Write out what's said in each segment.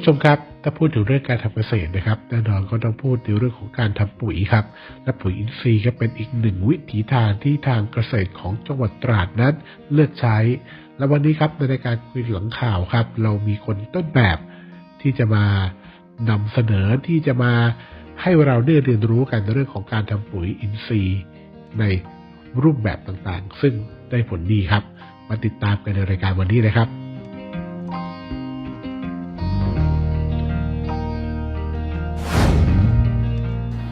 ผู้ชมครับถ้าพูดถึงเรื่องการทำเกษตรนะครับแน่นอนก็ต้องพูดในเรื่องของการทำปุ๋ยครับ และปุ๋ยอินทรีย์ก็เป็นอีกหนึ่งวิถีทางที่ทางเกษตรของจังหวัดตราดนั้นเลือกใช้ และวันนี้ครับในรายการคุยหลังข่าวครับ เรามีคนต้นแบบที่จะมานำเสนอที่จะมาให้เราได้เรียนรู้กันในเรื่องของการทำปุ๋ยอินทรีย์ ในรูปแบบต่างๆ ซึ่งได้ผลดีครับ มาติดตามกันในรายการวันนี้เลยครับ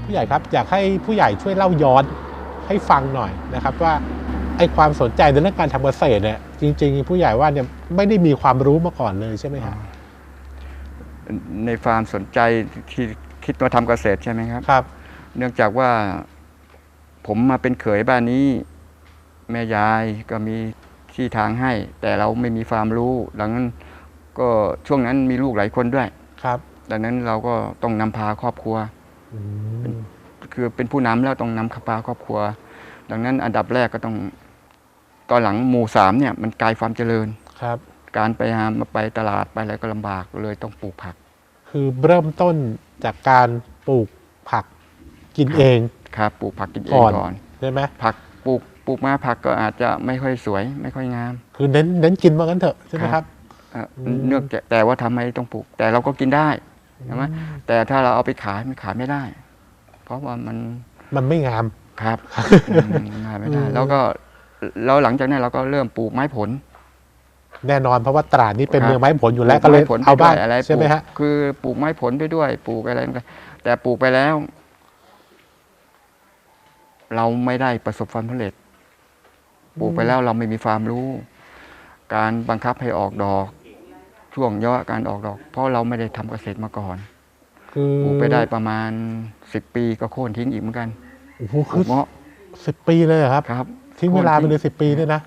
ผู้ใหญ่ครับอยากให้ผู้ใหญ่ช่วยเล่าย้อนให้ฟังหน่อยนะครับ ว่าไอ้ความสนใจในเรื่องการทำเกษตรเนี่ยจริง ๆ ผู้ใหญ่ว่าเนี่ยไม่ได้มีความรู้มาก่อนเลยใช่ไหมครับในฟาร์มสนใจที่คิดมาทำเกษตรใช่ไหมครับครับ เนื่องจากว่าผมมาเป็นเขยบ้านนี้ แม่ยายก็มีที่ทางให้ แต่เราไม่มีความรู้ดังนั้นก็ช่วงนั้นมีลูกหลายคนด้วยครับ ดังนั้นเราก็ต้องนำพาครอบครัวอืม คือเป็นผู้นำแล้วต้องนำพาครอบครัว ดังนั้นอันดับแรกก็ต้อง ตอนหลังหมู่สามเนี่ย มันไกลความเจริญครับ การไปหามาไปตลาดไปอะไรก็ลำบากเลยต้องปลูกผัก คือเริ่มต้นจากการปลูกผักกินเองครับปลูกผักกินเอก่งอนก่อนใช่ไหมผักปลูกปลูกมาผักก็อาจจะไม่ค่อยสวย ไม่ค่อยงาม คือเน้นเน้นกินว่างั้นเถอะใช่ไหมครับเอ่ออมเนื่องจากแต่ว่าทำไมต้องปลูก แต่เราก็กินได้ ใช่ไหมแต่ถ้าเราเอาไปขายมันขายไม่ได้ เพราะว่ามันมันไม่งามครับอืมขายไม่ได้อืมแล้วก็แล้วหลังจากนั้นเราก็เริ่มปลูกไม้ผล แน่นอนเพราะว่าตราดนี่เป็นครับเมืองไม้ผลอยู่แล้วปก็เลยไม้ผลเอาบ้างปด้วยอะไรใช่ไหมปลูกฮะคือปลูกไม้ผลไปด้วยปลูกอะไรไปแต่ปลูกไปแล้ว เราไม่ได้ประสบความสำเร็จปลูกไปแล้วเราไม่มีความรู้ การบังคับให้ออกดอก ช่วงย่อการออกดอก เพราะเราไม่ได้ทำเกษตรมาก่อน คือปลูกไปได้ประมาณสิบปีก็โค่นทิ้งอีกเหมือนกันโอ้โหปคืลูอกเงาะสิบปีเลยเหรอครับครับทิ้งเวลาไปเลยสิบปีเนี่ยนะ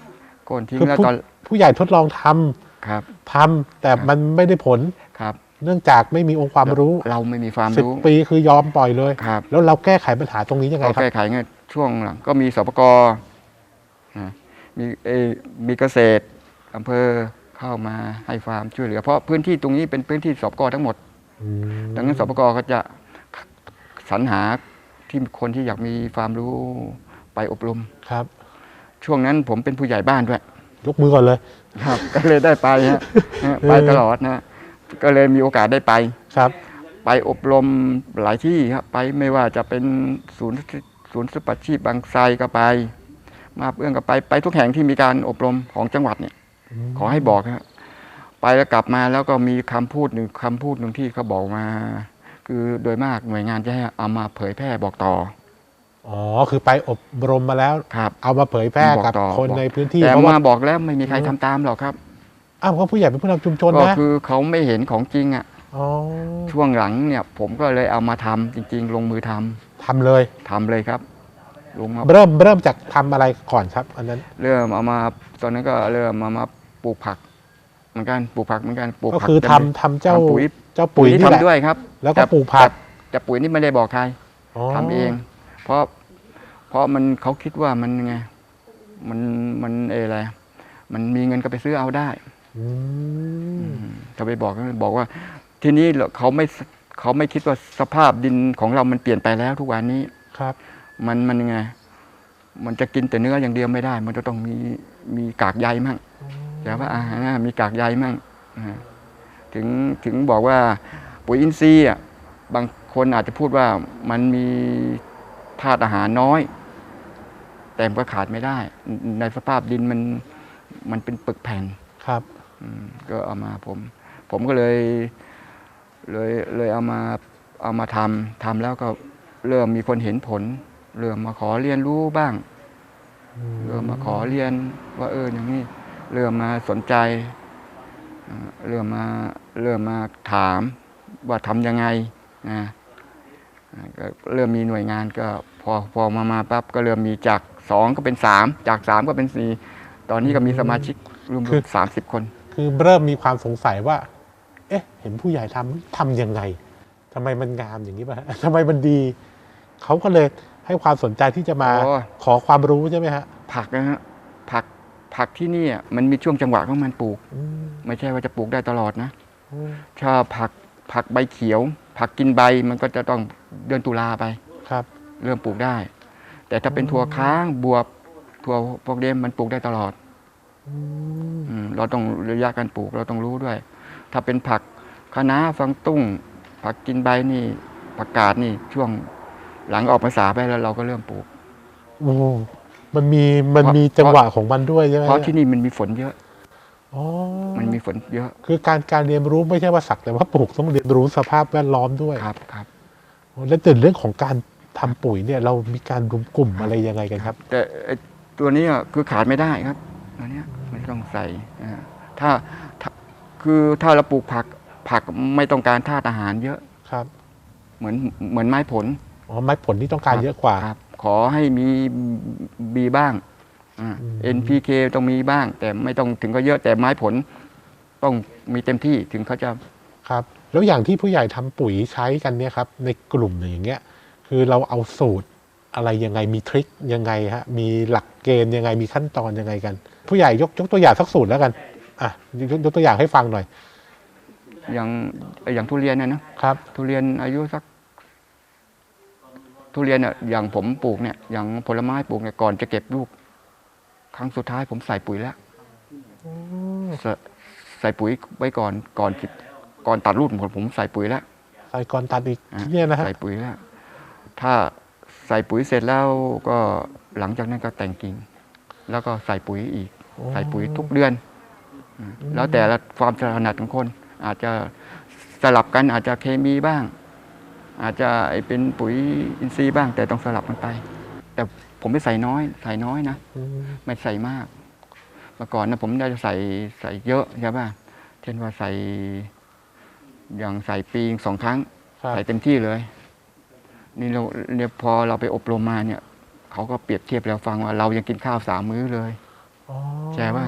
โค่นทิ้งคือแล้วผู้ตอนผู้ใหญ่ทดลองทำครับทำแต่ครับมันไม่ได้ผลครับ เนื่องจากไม่มีองค์ความรู้ เราไม่มีความสิบรู้ปีคือยอมปล่อยเลยครับแล้วเราแก้ไขปัญหาตรงนี้ยังไงเราครับแก้ไขไงช่วงหลังก็มีสปกนะมีเออมีเกษตรอำเภอ เข้ามาให้ฟาร์มช่วยเหลือ เพราะพื้นที่ตรงนี้เป็นพื้นที่สปกทั้งหมดอืมดังนั้นสปกก็จะสรรหาที่คนที่อยากมีความรู้ไปอบรมครับ ช่วงนั้นผมเป็นผู้ใหญ่บ้านด้วย ยกมือก่อนเลย ครับ ก็เลยได้ไปฮะฮะไปตลอดนะ ก็เลยมีโอกาสได้ไปครับ ไปอบรมหลายที่ครับไปไม่ว่าจะเป็นศูนย์ศูนย์สุปัชชีพบางไทรก็ไป มาเอื้องก็ไปไปทุกแห่งที่มีการอบรมของจังหวัดเนี่ย ขอให้บอกครับไปแล้วกลับมาแล้วก็มีคำพูดหนึ่งคำพูดหนึ่งที่เขาบอกมา คือโดยมากหน่วยงานจะให้เอามาเผยแพร่บอกต่ออ๋อคือไปอบรมมาแล้วครับเอามาเผยแพร่บอกกับต่อคนบอกในพื้นที่แต่เพราะว่ามาบอกแล้วไม่มีใครอืมทำตามหรอกครับอ้าวเพราะผู้ใหญ่เป็นผู้นำชุมชนก็นะคือเขาไม่เห็นของจริงอะอ๋อช่วงหลังเนี่ย ผมก็เลยเอามาทำจริง ๆ ลงมือทำทำเลยทำเลยครับลงมาเริ่มเริ่มจากทำอะไรก่อนครับ อันนั้น เริ่มเอามาตอนนั้นก็เริ่มมามา ปลูกผักเหมือนกันปลูกผักเหมือนกันปลูกก็ผัคือจทำทำเจ้าทำปุ๋ยเจ้าปุ๋ปุ๋ยยนี่นี่แหละ ทำด้วยครับแล้วก็ต่ปลูกผักแต่แต่ปุ๋ยนี่ไม่ได้บอกใครอ๋อทำเอง เพราะเพราะมันเขาคิดว่ามันไงมันมันเอออะไรมันมีเงินก็ไปซื้อเอาได้ อืมเขาไปบอกบอกว่า ทีนี้เขาไม่เขาไม่คิดว่าสภาพดินของเรามันเปลี่ยนไปแล้วทุกวันนี้ ครับมันมันยังไง มันจะกินแต่เนื้ออย่างเดียวไม่ได้ มันจะต้องมีมีกากใยมั่ง แต่ว่าอาหารน่ะมีกากใยมั่งอ่าถึงถึงบอกว่าปุ๋ยอินทรีย์อะบางคนอาจจะพูดว่ามันมีธาตุอาหารน้อย แต่มันก็ขาดไม่ได้ ในสภาพดินมันมันเป็นปึกแผ่นครับอืมก็เอามาผม ผมก็เลยเลยเลยเอามาเอามาทำทำแล้วก็เริ่มมีคนเห็นผล เริ่มมาขอเรียนรู้บ้าง เริ่มมาขอเรียนว่าเอออย่างนี้ เริ่มมาสนใจอ่าเริ่มมาเริ่มมาถามว่าทำยังไงนะอ่าก็เริ่มมีหน่วยงานก็พอพอมามาปั๊บก็เริ่มมีจากสองก็เป็นสามจากสามก็เป็นสี่ตอนนี้ก็มีสมาชิกรวมๆสามสิบคน คือเริ่มมีความสงสัยว่า เอ๊ะ เห็นผู้ใหญ่ทำทำยังไงทำไมมันงามอย่างนี้ป่ะฮะทำไมมันดี เขาก็เลยให้ความสนใจที่จะมาโอ้ขอความรู้ใช่ไหมฮะผักนะฮะ ผักผักที่นี่อะมันมีช่วงจังหวะของมันปลูกอืมไม่ใช่ว่าจะปลูกได้ตลอดนะอืมถ้าผักผักใบเขียว ผักกินใบมันก็จะต้องเดือนตุลาไปครับ เริ่มปลูกได้ แต่ถ้าเป็นถั่วค้างบวบถั่วพวกเดมมันปลูกได้ตลอดอืมอืมเราต้องระยะการปลูกเราต้องรู้ด้วย ถ้าเป็นผักคะน้าฟังตุ้ง ผักกินใบนี่ผักกาดนี่ช่วงหลังออกพรรษาไปแล้วเราก็เริ่มปลูกโอ้ มันมีมันเพราะมีจังหวะของมันด้วยใช่ไหมเพราะที่นี่มันมีฝนเยอะอ๋อมันมีฝนเยอะ คือการการเรียนรู้ไม่ใช่ว่าสักแต่ว่าปลูกต้องเรียนรู้สภาพแวดล้อมด้วยครับครับโอ้แล้วแต่เรื่องของการทำปุ๋ยเนี่ย เรามีการรวมกลุ่มอะไรยังไงกันครับ แต่ไอ้ตัวนี้อะคือขาดไม่ได้ครับตัวเนี้ยไม่ต้องใส่อ่าถ้าถ้าคือถ้าเราปลูกผักผักไม่ต้องการธาตุอาหารเยอะครับ เหมือนเหมือนไม้ผลอ๋อไม้ผลที่ต้องการเยอะกว่าครับ ขอให้มีบีบ้างอ่าอืม NPK ต้องมีบ้าง แต่ไม่ต้องถึงก็เยอะแต่ไม้ผล ต้องมีเต็มที่ถึงเขาจะครับ แล้วอย่างที่ผู้ใหญ่ทำปุ๋ยใช้กันเนี่ยครับ ในกลุ่มอย่างเงี้ย คือเราเอาสูตรอะไรยังไงมีทริคยังไงฮะมีหลักเกณฑ์ยังไงมีขั้นตอนยังไงกัน ผู้ใหญ่ยกยกตัวอย่างสักสูตรแล้วกันอะยกยกตัวอย่างให้ฟังหน่อย อย่างอย่างทุเรียนนะนะครับ ทุเรียนอายุสัก ทุเรียนอะอย่างผมปลูกเนี่ยอย่างผลไม้ปลูกเนี่ยก่อนจะเก็บลูก ครั้งสุดท้ายผมใส่ปุ๋ยแล้วใส่ใส่ปุ๋ยไว้ก่อนก่อนที่ก่อนตัดลูกผมผมใส่ปุ๋ยแล้วใส่ก่อนตัดอีกอะเนี่ยนะฮะใส่ปุ๋ยแล้วถ้าใส่ปุ๋ยเสร็จแล้วก็หลังจากนั้นก็แต่งกิ่ง แล้วก็ใส่ปุ๋ยอีก ใส่ปุ๋ยทุกเดือนอืมแล้วแต่ละความถนัดของคน อาจจะสลับกันอาจจะเคมีบ้าง อาจจะไอ้เป็นปุ๋ยอินทรีย์บ้างแต่ต้องสลับกันไป แต่ผมไม่ใส่น้อย ใส่น้อยนะอืมไม่ใส่มากเมื่อก่อนนะผมจะใส่ใส่เยอะใช่ป่ะเช่นว่าใส่อย่างใส่ปีสองครั้งครับใส่เต็มที่เลย นี่เราเนี่ยพอเราไปอบรมมาเนี่ยเขาก็เปรียบเทียบเราฟังว่าเรายังกินข้าวสามมื้อเลยอ๋อใช่ป่ะ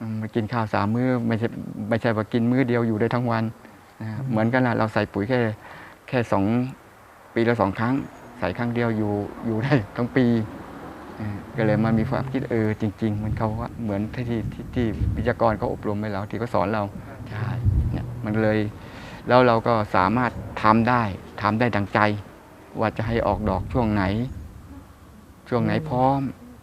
อืมมากินข้าวสามมื้อไม่ใช่ไม่ใช่ว่ากินมื้อเดียวอยู่ได้ทั้งวันนะฮะเหมือนกันละเราใส่ปุ๋ยแค่ แค่สองปีละสองครั้ง ใส่ครั้งเดียวอยู่อยู่ได้ทั้งปีเออก็เลยมันมีความคิดเออจริง ๆ มันเขาว่าเหมือนที่ที่ที่ที่วิทยากรเขาอบรมให้เราที่เขาสอนเราใช่เนี่ยมันเลยแล้วเราก็สามารถทำได้ทำได้ดังใจ ว่าจะให้ออกดอกช่วงไหน ช่วงไหนพร้อม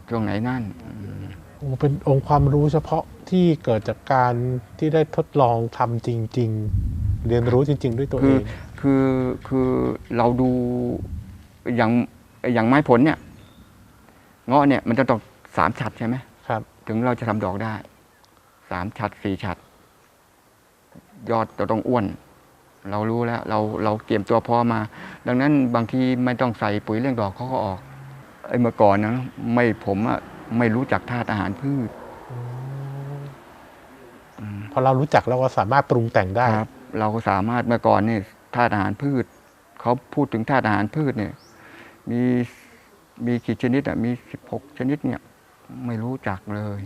ช่วงไหนนั่นอืมโอ้เป็นองค์ความรู้เฉพาะที่เกิดจากการที่ได้ทดลองทำจริง ๆ เรียนรู้จริง ๆ ด้วยตัวคืเออง คือคือเราดูอย่างอย่างไม้ผลเนี่ยเงาะเนี่ยมันจะต้องสามฉัดใช่ไหมครับ ถึงเราจะทำดอกได้สามฉัดสี่ฉัด ยอดจะต้องอ้วน เรารู้แล้ว เราเราเตรียมตัวพอมา ดังนั้นบางทีไม่ต้องใส่ปุ๋ยเลี้ยงดอกเขาก็ออกไอ้เมื่อก่อนนะไม่ผมอะไม่รู้จักธาตุอาหารพืชพอเรารู้จักแล้วก็สามารถปรุงแต่งได้ครับ เราก็สามารถเมื่อก่อนนี่ ธาตุอาหารพืช เขาพูดถึงธาตุอาหารพืชเนี่ยมีมีกี่ชนิดอะมีสิบหกชนิดเนี่ย ไม่รู้จักเลย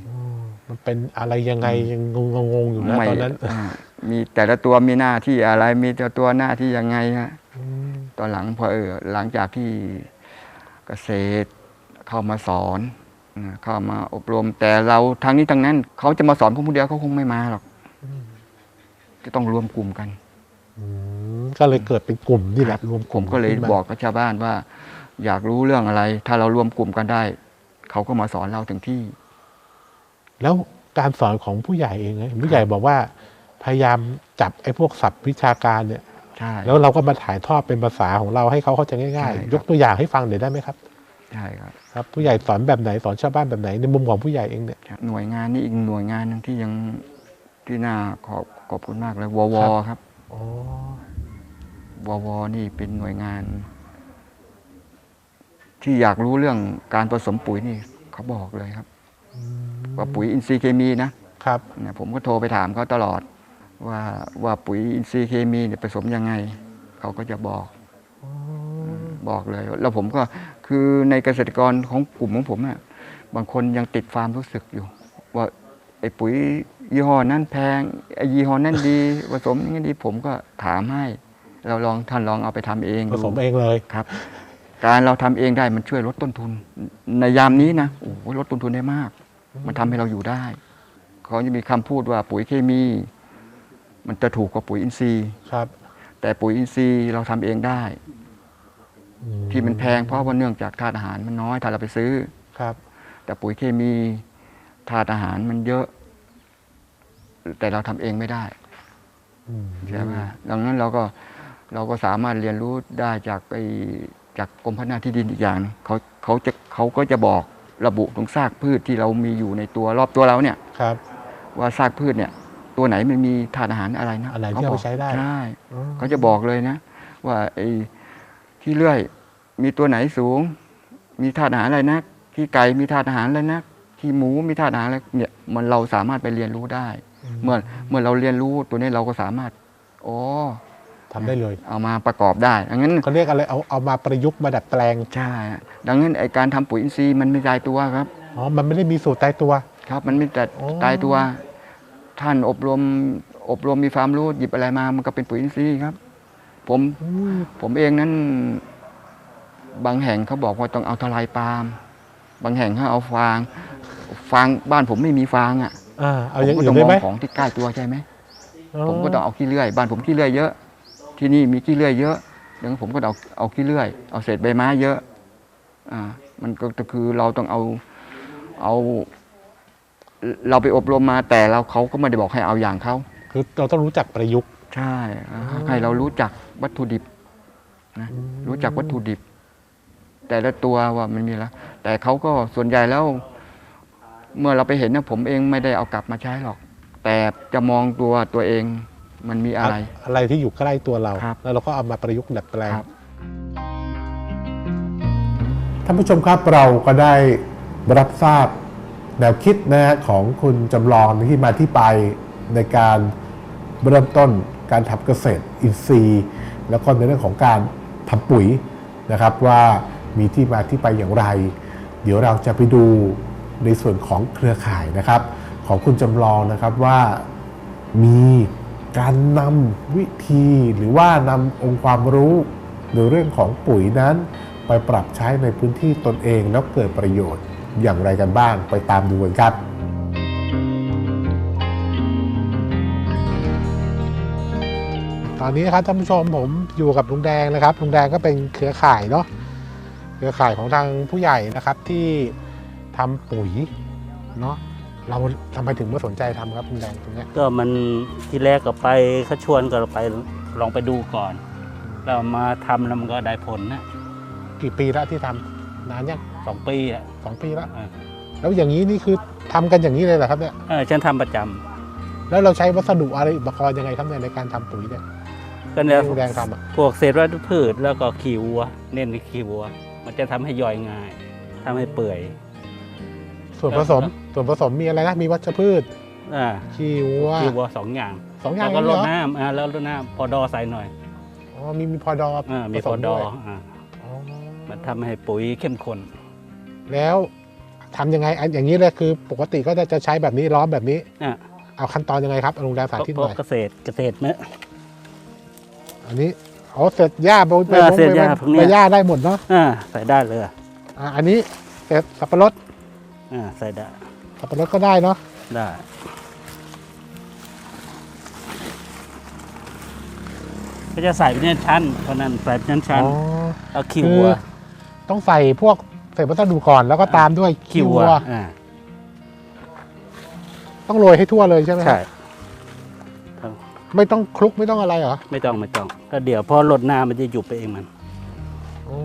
มันเป็นอะไรยังไงยังงงงๆอยู่นะไม่ตอนนั้นอ่ามีแต่ละตัวมีหน้าที่อะไรมีแต่ละตัวหน้าที่ยังไงฮะอืมตอนหลังพอเออหลังจากที่เกษตรเข้ามาสอนอ่าเข้ามาอบรม แต่เราทางนี้ทางนั้น เขาจะมาสอนคนเดียวเขาคงไม่มาหรอกจะต้องรวมกลุ่มกัน อืม ก็เลยเกิดเป็นกลุ่มนี่แหละรวมกผลุ่มมก็เลยขึ้นมาบอกกับชาวบ้านว่า อยากรู้เรื่องอะไร ถ้าเรารวมกลุ่มกันได้ เขาก็มาสอนเราถึงที่ แล้วการสอนของผู้ใหญ่เองนะผู้ใหญ่บอกว่าพยายามจับไอ้พวกศัพท์วิชาการเนี่ยใช่แล้วเราก็มาถ่ายทอดเป็นภาษาของเราให้เขาเข้าใจง่ายใช่ครับๆยกตัวอย่างให้ฟังหน่อยได้ไหมครับใช่ครับครับผู้ใหญ่สอนแบบไหนสอนชาวบ้านแบบไหนในมุมของผู้ใหญ่เองเนี่ยหน่วยงานนี้อีกหน่วยงานหนึงที่ยังที่น่าขอบขอบคุณมากเลยววครับครับอ๋อ ววนี่เป็นหน่วยงาน ที่อยากรู้เรื่องการผสมปุ๋ยนี่เขาบอกเลยครับ ว่าปุ๋ยอินทรีย์เคมีนะครับเนี่ยผมก็โทรไปถามเขาตลอด ว่าว่าปุ๋ยอินทรีย์เคมีเนี่ยผสมยังไง เขาก็จะบอกบอกเลย แล้วผมก็คือในเกษตรกรของกลุ่มของผมอะบางคนยังติดความรู้สึกอยู่ ว่าไอ้ปุ๋ยยี่ห้อนั้นแพงไอ้ยี่ห้อนั้นดีผสมอย่างนี้ดีผมก็ถามให้ เราลองท่านลองเอาไปทำเองผดูสมเองเลยครับ การเราทำเองได้มันช่วยลดต้นทุน ในยามนี้นะโอ้โหลดต้นทุนได้มาก มันทำให้เราอยู่ได้เขาจะมีคำพูดว่าปุ๋ยเคมี มันจะถูกกว่าปุ๋ยอินทรีย์ครับ แต่ปุ๋ยอินทรีย์เราทำเองได้อืที่มันแพงเพราะว่าเนื่องจากธาตุอาหารมันน้อยถ้าเราไปซื้อครับ แต่ปุ๋ยเคมีธาตุอาหารมันเยอะ แต่เราทำเองไม่ได้อืมใช่ไหมดังนั้นเราก็ เราก็สามารถเรียนรู้ได้จากไอจากกรมพัฒนาที่ดินอีกอย่างหนึ่งเขาเขาจะเขาก็จะบอกระบุตรงซากพืชที่เรามีอยู่ในตัวรอบตัวเราเนี่ยครับ ว่าซากพืชเนี่ย ตัวไหนมันมีธาตุอาหารอะไรนะอันไหนที่เอาไปใช้ได้ใช่อ๋อเขาจะบอกเลยนะ ว่าไอ้ขี้เลื่อยมีตัวไหนสูง มีธาตุอาหารอะไรนะขี้ไก่มีธาตุอาหารอะไรนะขี้หมูมีธาตุอาหารอะไรเนี่ยมันเราสามารถไปเรียนรู้ได้ เมื่อเมื่อเราเรียนรู้ตัวนี้เราก็สามารถอ๋อ ทำได้เลย เอามาประกอบได้ดังนั้นเขาเรียกอะไรเอาเอามาประยุกต์มาดัดแปลงใช่ดังนั้นไอการทำปุ๋ยอินทรีย์มันไม่ตายตัวครับอ๋อมันไม่ได้มีสูตรตายตัว ครับ มันไม่แต่โอ้ตายตัว ท่านอบรมอบรมมีความรู้หยิบอะไรมา มันก็เป็นปุ๋ยอินทรีย์ครับผมอืมผมเองนั้น บางแห่งเขาบอกว่าต้องเอาทลายปาล์มบางแห่งเขาเอาฟาง ฟางบ้านผมไม่มีฟางอะอ่าเอาผมอย่างก็อื่ต้อนงได้มอไหมงของที่ใกล้ตัวใช่ไหมอ๋อผมก็ต้องเอาขี้เลื่อย บ้านผมขี้เลื่อยเยอะ ที่นี่มีขี้เลื่อยเยอะดังนั้นผมก็ต้องเอาเอาขี้เลื่อย เอาเศษใบไม้เยอะ อ่า มันก็คือเราต้องเอาเอา เราไปอบรมมาแต่เราเขาก็ไม่ได้บอกให้เอาอย่างเขาคือเราต้องรู้จักประยุกต์ ใช่ให้เรารู้จักวัตถุดิบนะอืมรู้จักวัตถุดิบ แต่ละตัวว่ามันมีแล้วแต่เขาก็ส่วนใหญ่แล้ว เมื่อเราไปเห็นนะผมเองไม่ได้เอากลับมาใช้หรอก แต่จะมองตัวตัวเอง มันมีอะไร อะไรที่อยู่ใกล้ตัวเราครับแล้วเราก็เอามาประยุกต์ดัดแปลงครับท่านผู้ชมครับเราก็ได้รับทราบแนวคิดนะฮะของคุณจำลองที่มาที่ไปในการเริ่มต้นการทำเกษตรอินทรีย์ แล้วก็ในเรื่องของการทำปุ๋ยนะครับว่ามีที่มาที่ไปอย่างไร เดี๋ยวเราจะไปดูในส่วนของเครือข่ายนะครับ ของคุณจำลองนะครับว่ามี การนำวิธีหรือว่านำองค์ความรู้ในเรื่องของปุ๋ยนั้น ไปปรับใช้ในพื้นที่ตนเองแล้วเกิดประโยชน์อย่างไรกันบ้างไปตามดูกันครับตอนนี้นะครับท่านผู้ชมผมอยู่กับลุงแดงนะครับลุงแดงก็เป็นเครือข่ายเนาะเครือข่ายของทางผู้ใหญ่นะครับที่ทำปุ๋ยเนาะ เราทำไมถึงมาสนใจทำครับลุงแดงตรงเนี้ยก็มันที่แรกก็ไปเขาชวนก็ไปลองไปดูก่อนแล้วมาทำแล้วมันก็ได้ผลนะกี่ปีแล้วที่ทำนานยังสองปีอะสองปีแล้วอ่าแล้วอย่างนี้นี่คือทำกันอย่างนี้เลยเหรอครับเนี่ย เออฉันทำประจำแล้วเราใช้วัสดุอะไรอุปกรณ์ยังไงครับเนี่ยในการทำปุ๋ยเนี่ยก็เนี่ยที่ลุงแดงทำอะพวกเศษวัชพืชแล้วก็ขี้วัว เน้นที่ขี้วัว มันจะทำให้ย่อยง่ายทำให้เปื่อย ส่วนผสมส่วนผสมมีอะไรนะมีวัชพืชอ่าขี้วัวขี้วัวสองอย่างสองอย่างแล้วก็เองรเหรดอน้ำอ่าแล้วรดน้ำพอดอใส่หน่อยอ๋อมีมีพอดออ่ามีผพสอดอด้วยอ่าอ๋อมันทำให้ปุ๋ยเข้มข้นแล้วทำยังไงอันอย่างนี้เลยคือ ปกติก็จะจะใช้แบบนี้ล้อมแบบนี้อะเอาขั้นตอนยังไงครับลุงแดงสาธิตหพวน่กอยเกษตรเกษตรเนอะอันนี้อ๋อเสร็จหญ้าไปไปเออไปเศษหญ้าไปพวกเนี้ยไปหญ้าได้หมดเนาะอ่าใส่ได้เลยอะอันนี้เสร็จสับปะรด อ่าใส่ได้สับปะรดก็ได้เนาะได้ก็จะใส่เป็นชั้นเพราะนั้นใส่เป็นชั้นอ๋อๆเอาขี้คือวัวต้องใส่พวกเศษวัสดุก่อนแล้วก็ตามด้วยขี้ขี้วัวัววอ่าต้องโรยให้ทั่วเลยใช่ไหมครับใช่ไม่ต้องคลุกไม่ต้องอะไรเหรอไม่ต้องไม่ต้องก็เดี๋ยวพอลดน้ำมันจะหยุดไปเองมันอ๋อ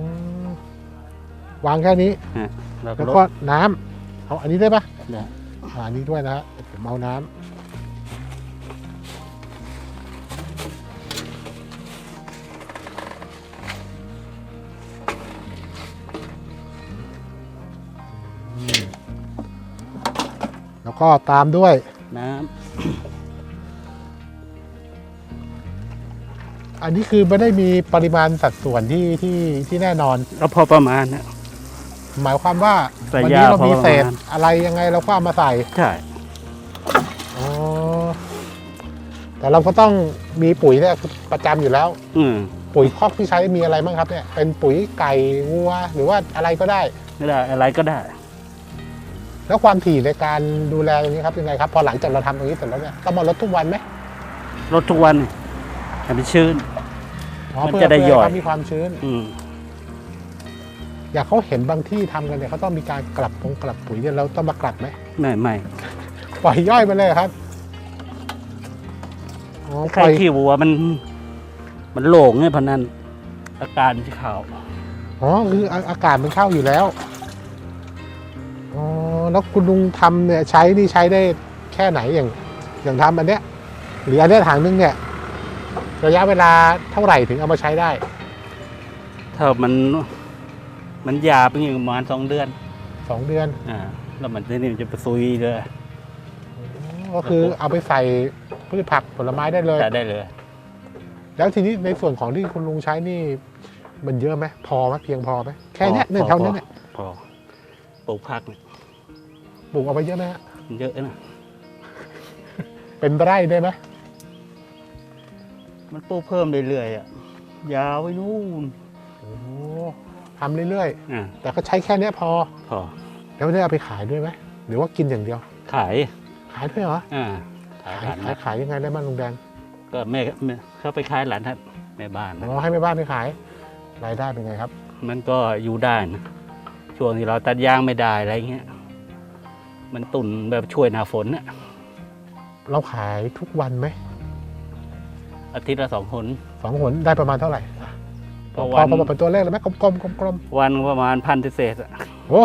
วางแค่นี้ ฮะแล้วก็แล้วลก็ดน้ำ เอาอันนี้ได้ปะได้อ่าอันนี้ด้วยนะฮะผมเอาน้ำอืมแล้วก็ตามด้วย น้อันนี้คือไม่ได้มีปริมาณสัดส่วนที่ที่ที่แน่นอนก็พอประมาณนะ หมายความว่าใส่วันี้ยาเรามีพอประมาณเศษอะไรยังไงเราก็เอามาใส่ใช่ อ๋อแต่เราก็ต้องมีปุ๋ยเนี่ยประจำอยู่แล้ว อืมปุ๋ยคอกที่ใช้มีอะไรบ้างครับเนี่ยเป็นปุ๋ยไก่วัวหรือว่าอะไรก็ได้ไม่ได้อะไรก็ได้ แล้วความถี่ในการดูแลตรงนี้ครับยังไงครับ พอหลังจากเราทำตรงนี้เสร็จแล้วเนี่ยต้องมาลดทุกวันไหมรดทุกวันให้มันชื้น อ๋อมันเพื่อจะได้เพื่ย่อยให้เขามีความชื้น อืม อยากเขาเห็นบางที่ทำกันเนี่ยเขาต้องมีการกลับตรงกลับปุ๋ยเนี่ยเราต้องมากลับไหมไม่ไม่ปล่อยย่อยมาเลยเหรอครับอ๋อใคปรล่อยขี้วัวมัน มันโหลงไงพะนันอาการที่เขาอ๋อคืออาอากาศมันเข้าอยู่แล้วอ๋อแล้วคุณลุงทำเนี่ยใช้นี่ใช้ได้แค่ไหนอย่าง อย่างทำอันเนี้ย หรืออันเนี้ยถังนึงเนี่ยระยะเวลาเท่าไหร่ถึงเอามาใช้ได้ ถ้ามัน มันยาเป็นอย่างประมาณสองเดือน สองเดือนอ่า แล้วมันจะนี่มันจะไปซุยเลยก็คือเอาไปใส่พืชผักผลไม้ได้เลยจะได้เลย แล้วทีนี้ในส่วนของที่คุณลุงใช้นี่ มันเยอะไหมพอไหมเพียงพอไหมแค่เนี้ยพอเนี่ยพอ เท่านี้เนี่ยพอปลูกผักเนี่ยปลูกเอาไปเยอะไหมฮะมันเยอะนะ เป็นไร่ได้ไหมมันปลูกเพิ่มเรื่อยๆอะ ยาวไปนู่นโอ้ ทำเรื่อยอ่าๆ แต่ก็ใช้แค่เนี้ยพอ พอแล้วไม่ได้เอาไปขายด้วยไหมหรือว่ากินอย่างเดียว ขายขายด้วยเหรอ อ่าขายขายหลานขายขายยังไงได้บ้างลุงแดงก็แม่แม่เขาไปขายหลานท่านแม่บ้านอ๋นะอให้แม่บ้านไปขาย รายได้เป็นไงครับ มันก็อยู่ได้นะช่วงที่เราตัดยางไม่ได้อะไรเงี้ยมันตุ่นแบบช่วยหน้าฝนน่ะเราขายทุกวันไหมอาทิตย์ละสองคนสองหนได้ประมาณเท่าไหร่ พต่ออพวัอนพอบอกเป็นตัวเลขเลยไหมกลมๆกลมๆกลมวันประมาณพันเศษๆอะๆโอ้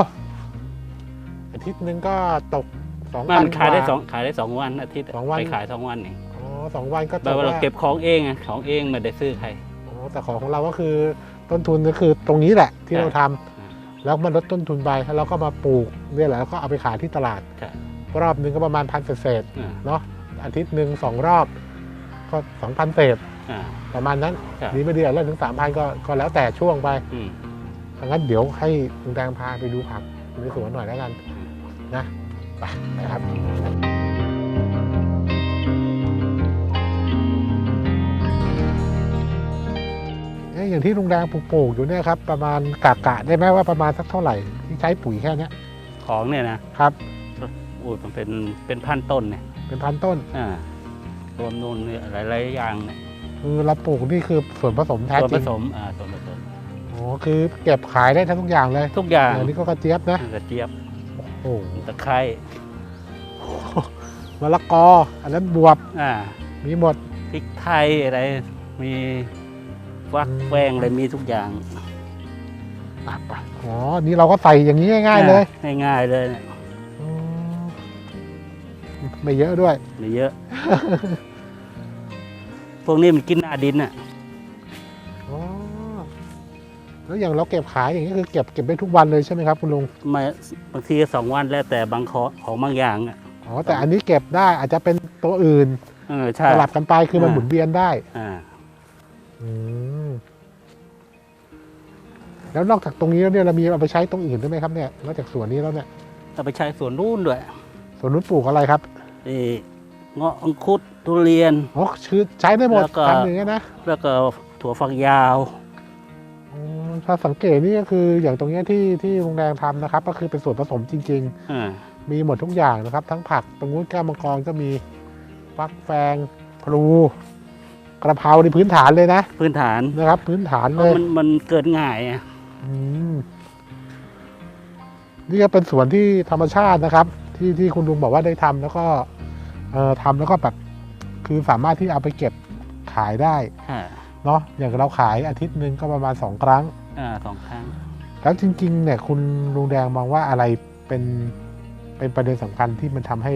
อาทิตย์หนึ่งก็ตกสองมัพันนขายได้สองขายได้สองวันอาทิตย์ะสองวันไปขายสองวันเองอ๋อสองวันก็ตแบบกว่าเราว่าเก็บของเองอะของเองไม่ได้ซื้อใครอ๋อแต่ของของเราก็คือต้นทุนก็คือตรงนี้แหละที่ใช่เราทำแล้วมันลดต้นทุนไปแล้วเราก็มาปลูกเนี่ยแหละแล้วก็เอาไปขายที่ตลาดใช่รอบหนึ่งก็ประมาณพันเศษอ่าๆเนาะอาทิตย์หนึ่งสองรอบก็สองพันเศษอ่า ประมาณนั้นใช่ดีไม่ดีอาจจะถึงสามพันก็ก็แล้วแต่ช่วงไปอืมดังนั้นเดี๋ยวให้ลุงแดงพาไปดูผักในสวนหน่อยแล้วกันนะไปนะครับเอ๊ะอย่างที่ลุงแดงปลูกๆอยู่เนี่ยครับประมาณกะกะได้ไหมว่าประมาณสักเท่าไหร่ที่ใช้ปุ๋ยแค่เนี้ยของเนี่ยนะครับอุ้ยมันเป็นเป็นพันต้นเนี่ยเป็นพันต้นอ่ารวมนู่นเนี่ยหลายๆอย่างเนี่ย คือเราปลูกนี่คือส่วนผสมแท้ส่วนจผริงสมอ่าส่วนผสมอ๋อคือเก็บขายได้ทั้งทุกอย่างเลยทุกอย่างอย่างนี้ก็กระเจี๊ยบนะกระเจี๊ยบโอ้โหตะไคร้มะละกอ อันนั้นบวบอ่ามีหมด พริกไทยอะไรมีฟักอืมแฟงอะไรมีทุกอย่างอะไปอ๋อนี่เราก็ใส่อย่างนี้ง่าย ๆ เลยอ่าง่ายๆเลยเนี่ยอืมไม่เยอะด้วย ไม่เยอะ พวกนี้มันกินหน้าดินอะอ๋อแล้วอย่างเราเก็บขายอย่างนี้คือเก็บเก็บได้ทุกวันเลยใช่ไหมครับคุณลุงไม่บางทีก็สองวันแล้วแต่บางของของบางอย่างอะอ๋อแต่อันนี้เก็บได้อาจจะเป็นตัวอื่นเออใช่สลับกันไปคือมันอ่าหมุนเวียนได้อ่าอืมแล้วนอกจากตรงนี้แล้วเนี่ยเรามีเอาไปใช้ตรงอื่นด้วยไหมครับเนี่ยนอกจากสวนนี้แล้วเนี่ยเอาไปใช้สวนรุ่นด้วยสวนนู้นปลูกอะไรครับไอ้เงาะอังคุด ทุเรียนอ๋อคือใช้ได้หมดแล้วก็ ทำอย่างนี้ยนะแล้วก็ถั่วฝักยาว อืมถ้าสังเกตนี่ก็คืออย่างตรงเนี้ยที่ที่โรงแรมทำนะครับ ก็คือเป็นส่วนผสมจริง อ่าๆ มีหมดทุกอย่างนะครับ ทั้งผักตรงนู้นแก้วมังกรก็มีฟักแฟงพลูกระเพราในพื้นฐานเลยนะพื้นฐานนะครับ พื้นฐานเพเลราะย มันมันเกิดง่ายอะอืมนี่ก็เป็นสวนที่ธรรมชาตินะครับ ที่ที่คุณลุงบอกว่าได้ทำแล้วก็ เอ่อทำแล้วก็แบบ คือสามารถที่เอาไปเก็บขายได้อ่าเนาะอย่างเราขายอาทิตย์หนึ่งก็ประมาณสองครั้งอ่าสองครั้ง แล้วจริงๆเนี่ยคุณลุงแดงมองว่าอะไรเป็นเป็นประเด็นสำคัญที่มันทำให้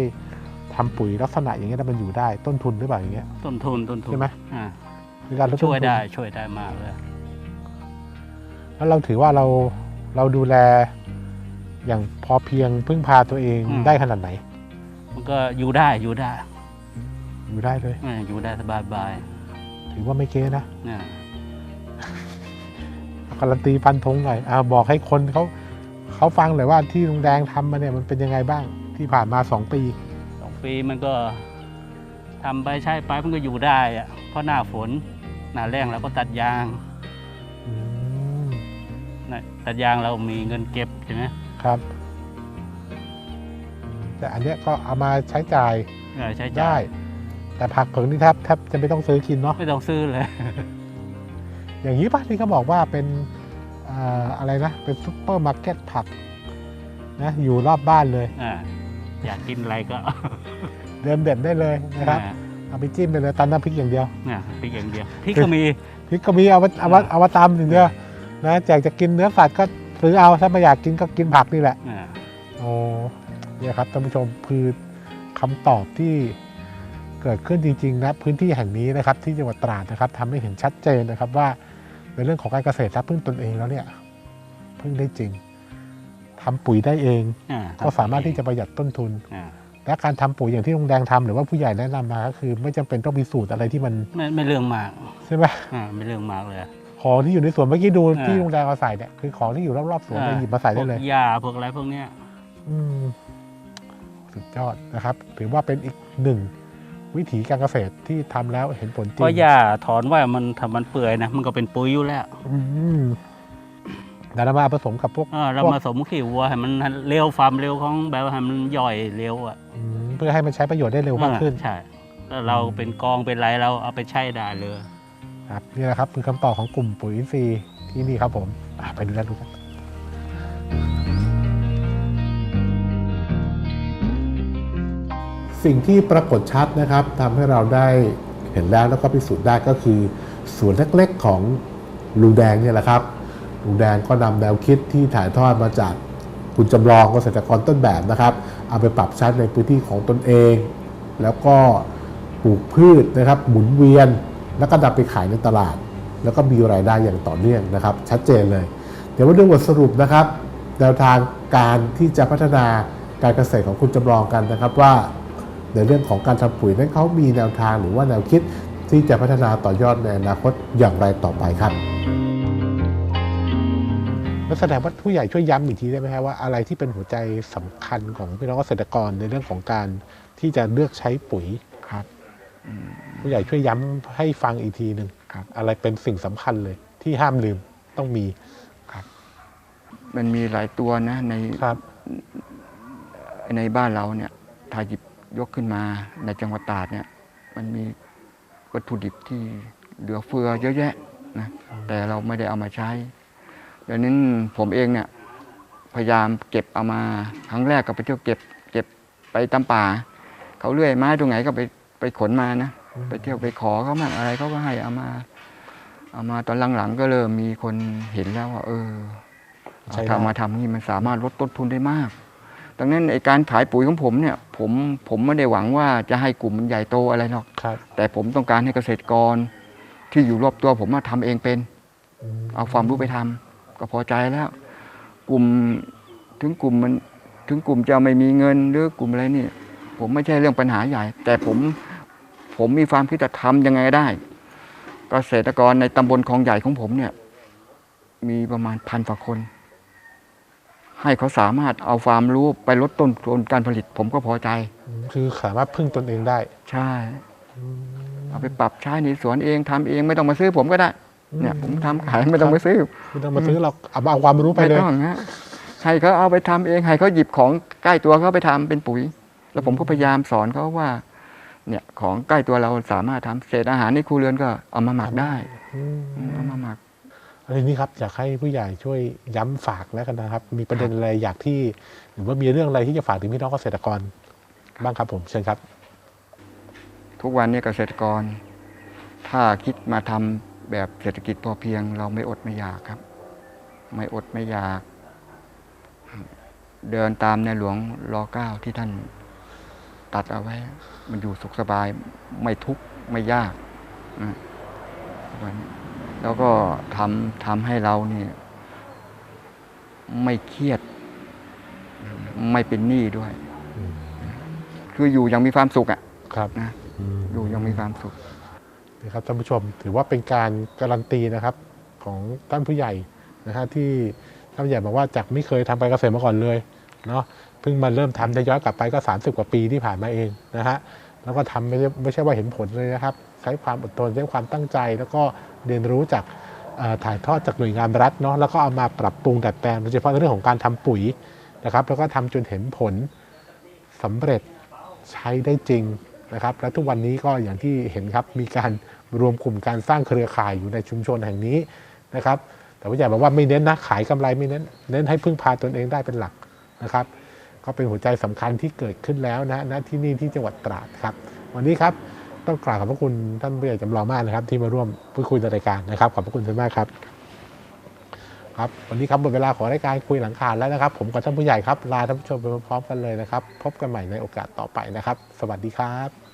ทำปุ๋ยลักษณะอย่างเงี้ยแล้วมันอยู่ได้ต้นทุนหรือเปล่าอย่างเงี้ย ต้นทุนต้นทุนใช่ไหมอ่าในการลดต้นช่วยทุนได้ช่วยได้มากเลยแล้วเราถือว่าเราเราดูแล อย่างพอเพียงพึ่งพาตัวเองได้ขนาดไหน มันก็อยู่ได้อยู่ได้ อยู่ได้เลยอ่าอยู่ได้สบายบายอถือว่าไม่เก๊นะอ่าการันตีฟันธงหน่อยอ่าบอกให้คนเขาเขาฟังหน่อยว่าที่ลุงแดงทำมาเนี่ยมันเป็นยังไงบ้าง ที่ผ่านมาสองปีสองปีมันก็ทำไปใช้ไปมันก็อยู่ได้อะเพราะหน้าฝนหน้าแรงเราก็ตัดยางอืมนะตัดยางเรามีเงินเก็บใช่ไหมครับอืมแต่อันเนี้ยก็เอามาใช้จ่ายเออใช้จ่าได้ย แต่ผักเผิงนี่แทบแทบจะไม่ต้องซื้อกินเนาะไม่ต้องซื้อเลย อย่างนี้ป่ะที่เขาบอกว่าเป็นอ่าอะไรนะ เป็นซุปเปอร์มาร์เก็ตผักนะอยู่รอบบ้านเลยอ่าอยากกินอะไรก็ เดินเด่นได้เลยนะครับอ่าเอาไปจิ้มไปเลยตำน้ำพริกอย่างเดียวเนี่ยพริกอย่างเดียวพริกก็มีพริกก็มีเอามาเอามาเอามาตำอย่างเดียวนะอยากจะกินเนื้อสัตว์ก็ซื้อเอาถ้าไม่อยากกินก็กินผักนี่แหละอ่าโอ้เนี่ยครับท่านผู้ชมคือคำตอบที่ เกิดขึ้นจริงๆนะพื้นที่แห่งนี้นะครับที่จังหวัดตราดนะครับทำให้เห็นชัดเจนนะครับว่าในเรื่องของการเกษตรถ้าพึ่งตนเองแล้วเนี่ยพึ่งได้จริงทำปุ๋ยได้เองอ่าก็สามารถที่จะประหยัดต้นทุนอ่าและการทำปุ๋ยอย่างที่ลุงแดงทำหรือว่าผู้ใหญ่แนะนำมาก็คือ ไม่จำเป็นต้องมีสูตรอะไรที่มันไม่ไม่เรื่องมากใช่ไหมอ่าไม่เรื่องมากเลยของที่อยู่ในสวนเมื่อกี้ดูอ่าที่ลุงแดงเอาใส่เนี่ยคือของที่อยู่รอบๆสวนไปหยิบมาใส่ได้เลยพวกยาพวกอะไรพวกเนี้ยอืมสุดยอดนะครับ ถือว่าเป็นอีกหนึ่ง วิถีการเกษตรที่ทำแล้วเห็นผลจริเพงราะยาถอนว่ามันทำมันเปื่อยนะมันก็เป็นปุ๋ยอยู่แล้วอืมแต่เรามาผสมกับพวกอ่าเรามาสมขี้วัวให้มันเร็วความเร็วของแบบว่าให้มันย่อยเร็วอะอืมเพื่อให้มันใช้ประโยชน์ได้เร็วมากขึ้นอ่ใช่แล้วเราเป็นกองเป็นไรเราเอาไปใช้ได้เลยครับนี่แหละครับคือคำตอบของกลุ่มปุ๋ยอินทรีย์ที่นี่ครับผมอะไปดูกันดูกัน สิ่งที่ปรากฏชัดนะครับทำให้เราได้เห็นแล้วแล้วก็พิสูจน์ได้ก็คือส่วนเล็กๆของลุงแดงเนี่ยแหละครับลุงแดงก็นำแนวคิดที่ถ่ายทอดมาจากคุณจำลองเกษตรกรต้นแบบนะครับ เอาไปปรับใช้ในพื้นที่ของตนเอง แล้วก็ปลูกพืชนะครับหมุนเวียน แล้วก็นำไปขายในตลาด แล้วก็มีรายได้อย่างต่อเนื่องนะครับ ชัดเจนเลย เดี๋ยวมาดูบทสรุปนะครับ แนวทางการที่จะพัฒนาการเกษตรของคุณจำลองกันนะครับว่า ในเรื่องของการทำปุ๋ยนั้นเขามีแนวทางหรือว่าแนวคิดที่จะพัฒนาต่อยอดในอนาคตอย่างไรต่อไปครับแล้วแสดงว่าผู้ใหญ่ช่วยย้ำอีกทีได้ไหมครับว่าอะไรที่เป็นหัวใจสำคัญของพี่น้องเกษตรกรในเรื่องของการที่จะเลือกใช้ปุ๋ยครับผู้ใหญ่ช่วยย้ำให้ฟังอีกทีหนึ่งครับอะไรเป็นสิ่งสำคัญเลย ที่ห้ามลืมต้องมีมันมีหลายตัวนะในครับในบ้านเราเนี่ยถ้าหยิบ ยกขึ้นมาในจังหวัดตราดเนี่ยมันมีวัตถุดิบที่เหลือเฟือเยอะแยะนะแต่เราไม่ได้เอามาใช้ดังนั้นผมเองเนี่ยพยายามเก็บเอามาครั้งแรกก็ไปเที่ยวเก็บ เก็บไปตามป่าเขาเลื่อยไม้ตรงไหนก็ไปไปขนมานะไปเที่ยวไปขอเขามากอะไรเขาก็ให้เอามา เอามาตอนหลังๆก็เริ่มมีคนเห็นแล้วว่า เออใช้ได้ทำมาทำนี่มันสามารถลดต้นทุนได้มาก ดังนั้นไอการขายปุ๋ยของผมเนี่ยผมผมไม่ได้หวังว่าจะให้กลุ่มมันใหญ่โตอะไรหรอกครับ แต่ผมต้องการให้เกษตรกร ที่อยู่รอบตัวผมมาทำเองเป็นอืมเอาความรู้ไปทำก็พอใจแล้ว กลุ่มถึงกลุ่มมันถึงกลุ่มจะไม่มีเงินหรือกลุ่มอะไรนี่ ผมไม่ใช่เรื่องปัญหาใหญ่ แต่ผมผมมีความคิดจะทำยังไงได้ เกษตรกรในตำบลคลองใหญ่ของผมเนี่ย มีประมาณพันกว่าคน ให้เขาสามารถเอาความรู้ไปลดต้นทุนการผลิตผมก็พอใจ คือสามารถพึ่งตนเองได้ ใช่เอาไปปรับใช้ในสวนเองทำเองไม่ต้องมาซื้อผมก็ได้เนี่ยผมทำขายไม่ต้องมาซื้อไม่ต้องมาซื้อเราเอาเอาความรู้ไปไม่เลยต้องฮะให้เขาเอาไปทำเองให้เขาหยิบของใกล้ตัวเขาไปทำเป็นปุ๋ย แล้วผมก็พยายามสอนเขาว่า เนี่ยของใกล้ตัวเราสามารถทำเศษอาหารในครัวเรือนก็เอามาหมักได้อืมเอามาหมัก อันนี้ครับอยากให้ผู้ใหญ่ช่วยย้ำฝากแล้วกันนะครับ มีประเด็นอะไรอยากที่ หรือว่ามีเรื่องอะไรที่จะฝากถึงพี่น้องเกษตรกร บ้างครับผมเชิญครับ ทุกวันนี้เกษตรกร ถ้าคิดมาทำแบบเศรษฐกิจพอเพียง เราไม่อดไม่อยากครับ ไม่อดไม่อยาก เดินตามในหลวงรอเก้าที่ท่านตัดเอาไว้ มันอยู่สุขสบายไม่ทุกข์ไม่ยากนะวันนี้ แล้วก็ทำทำให้เราเนี่ยไม่เครียด ไม่เป็นหนี้ด้วย คืออยู่อยังมีความสุขอะครับนะอยู่อยังมีความสุขนะครับท่านผู้ชมถือว่าเป็นการการันตีนะครับของท่านผู้ใหญ่นะฮะที่ท่านผู้ใหญ่บอกว่าจากไม่เคยทำการเกษตรมาก่อนเลยเนาะเพิ่งมาเริ่มทำจะย้อนกลับไปก็ 30 กว่าปีที่ผ่านมาเองนะฮะ แล้วก็ทำไม่ไม่ใช่ว่าเห็นผลเลยนะครับ ใช้ความอดทนใช้ความตั้งใจ แล้วก็เรียนรู้จากถ่ายทอดจากหน่วยงานรัฐเนาะแล้วก็เอามาปรับปรุงดัดแปลงโดยเฉพาะในเรื่องของการทำปุ๋ยนะครับ แล้วก็ทำจนเห็นผลสำเร็จใช้ได้จริงนะครับ และทุกวันนี้ก็อย่างที่เห็นครับมีการรวมกลุ่มการสร้างเครือข่ายอยู่ในชุมชนแห่งนี้นะครับ แต่ผู้ใหญ่บอกว่าไม่เน้นนะขายกำไรไม่เน้น เน้นให้พึ่งพาตนเองได้เป็นหลักนะครับ ก็เป็นหัวใจสำคัญที่เกิดขึ้นแล้วนะณที่นี่ที่จังหวัดตราดครับ วันนี้ครับต้องกราบขอบพระคุณท่านผู้ใหญ่จำลองมากนะครับ ที่มาร่วมพูดคุยในรายการนะครับ ขอบพระคุณท่านมากครับครับวันนี้ครับหมดเวลาของรายการคุยหลังข่าวแล้วนะครับ ผมกับท่านผู้ใหญ่ครับลาท่านผู้ชมไปพร้อมกันเลยนะครับ พบกันใหม่ในโอกาสต่อไปนะครับ สวัสดีครับ